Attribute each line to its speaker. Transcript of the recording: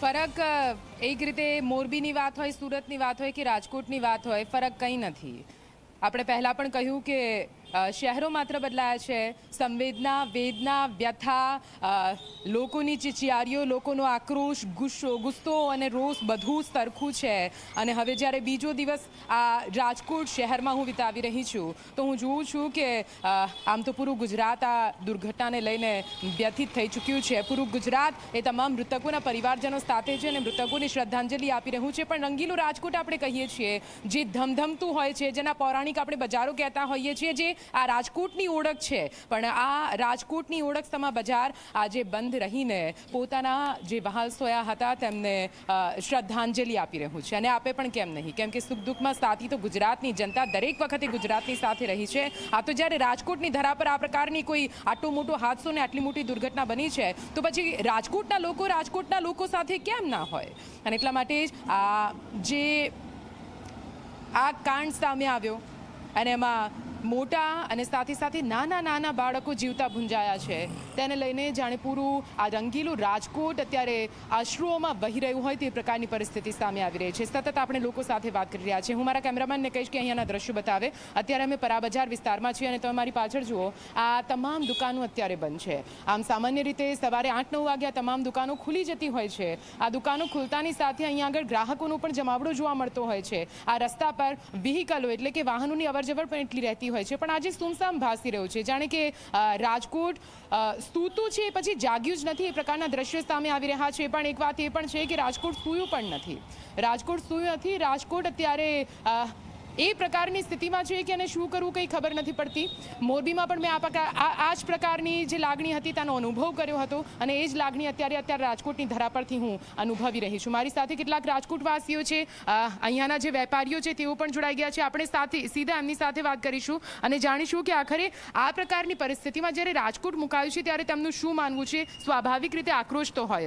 Speaker 1: ફરક એક રીતે મોરબીની વાત હોય, સુરતની વાત હોય કે રાજકોટની વાત હોય, ફરક કંઈ નથી. આપણે પહેલાં પણ કહ્યું કે શહેરો માત્ર બદલાયા છે. સંવેદના, વેદના, વ્યથા લોકોની ચિચિયારીઓ લોકોનો આક્રોશ, ગુસ્સો ગુસ્સો અને રોષ બધું સરખું છે. અને હવે જ્યારે બીજો દિવસ આ રાજકોટ શહેરમાં હું વિતાવી રહી છું, તો હું જોઉં છું કે આમ તો પૂરું ગુજરાત આ દુર્ઘટનાને લઈને વ્યથિત થઈ ચૂક્યું છે. પૂરું ગુજરાત એ તમામ મૃતકોના પરિવારજનો સાથે છે અને મૃતકોને શ્રદ્ધાંજલિ આપી રહ્યું છે. પણ રંગીલું રાજકોટ આપણે કહીએ છીએ, જે ધમધમતું હોય છે, જેના પૌરાણિક આપણે બજારો કહેતા હોઈએ છીએ, જે આ રાજકોટની ઓળખ છે. પણ આ રાજકોટની ઓળખ સમા બજાર આજે બંધ રહીને પોતાના જે વહાલ સોયા હતા તેમને શ્રદ્ધાંજલિ આપી રહ્યું છે. અને આપે પણ કેમ નહીં? કેમ કે સુખ દુઃખમાં સાથી તો ગુજરાતની જનતા દરેક વખતે ગુજરાતની સાથે રહી છે. આ તો જ્યારે રાજકોટની ધરા પર આ પ્રકારની કોઈ આટલો મોટો હાદસો ને આટલી મોટી દુર્ઘટના બની છે, તો પછી રાજકોટના લોકો રાજકોટના લોકો સાથે કેમ ના હોય? અને એટલા માટે જ આ જે આ કાંડ સામે આવ્યો, અને એમાં મોટા અને સાથે સાથે નાના નાના બાળકો જીવતા ભૂંજાયા છે. તેને લઈને જાણે પૂરું આ રંગીલું રાજકોટ અત્યારે અશ્રુઓમાં વહી રહ્યું હોય તે પ્રકારની પરિસ્થિતિ સામે આવી રહી છે. સતત આપણે લોકો સાથે વાત કરી રહ્યા છે હું મારા કેમેરામેનને કહીશ કે અહીંયાના દ્રશ્યો બતાવે. અત્યારે અમે પરા બજાર વિસ્તારમાં છીએ અને તમે મારી પાછળ જુઓ, આ તમામ દુકાનો અત્યારે બંધ છે. આમ સામાન્ય રીતે સવારે આઠ નવ વાગ્યા તમામ દુકાનો ખુલી જતી હોય છે. આ દુકાનો ખુલતાની સાથે અહીંયા આગળ ગ્રાહકોનો પણ જમાવડો જોવા મળતો હોય છે. આ રસ્તા પર વ્હીકલો એટલે કે વાહનોની અવરજવર પણ એટલી રહેતી હોય છે. પણ આજે સુમસામ ભાસી રહ્યું છે. જાણે કે રાજકોટ સૂતું છે પછી જાગ્યું જ નથી. એ પ્રકારના દ્રશ્યો સામે આવી રહ્યા છે. પણ એક વાત એ પણ છે કે રાજકોટ સૂયું પણ નથી. રાજકોટ સૂયું નથી. રાજકોટ અત્યારે એ પ્રકારની સ્થિતિમાં છે કે એને શું કરવું કંઈ ખબર નથી પડતી. મોરબીમાં પણ મેં આ પ્રકાર આ જ પ્રકારની જે લાગણી હતી તેનો અનુભવ કર્યો હતો અને એ જ લાગણી અત્યારે અત્યારે રાજકોટની ધરા પરથી હું અનુભવી રહી છું. મારી સાથે કેટલાક રાજકોટવાસીઓ છે અહીંયાના જે વેપારીઓ છે તેઓ પણ જોડાઈ ગયા છે. આપણે સાથે, સીધા એમની સાથે વાત કરીશું અને જાણીશું કે આખરે આ પ્રકારની પરિસ્થિતિમાં જ્યારે રાજકોટ મુકાયું છે ત્યારે તેમનું શું માનવું છે? સ્વાભાવિક રીતે આક્રોશ તો હોય જ.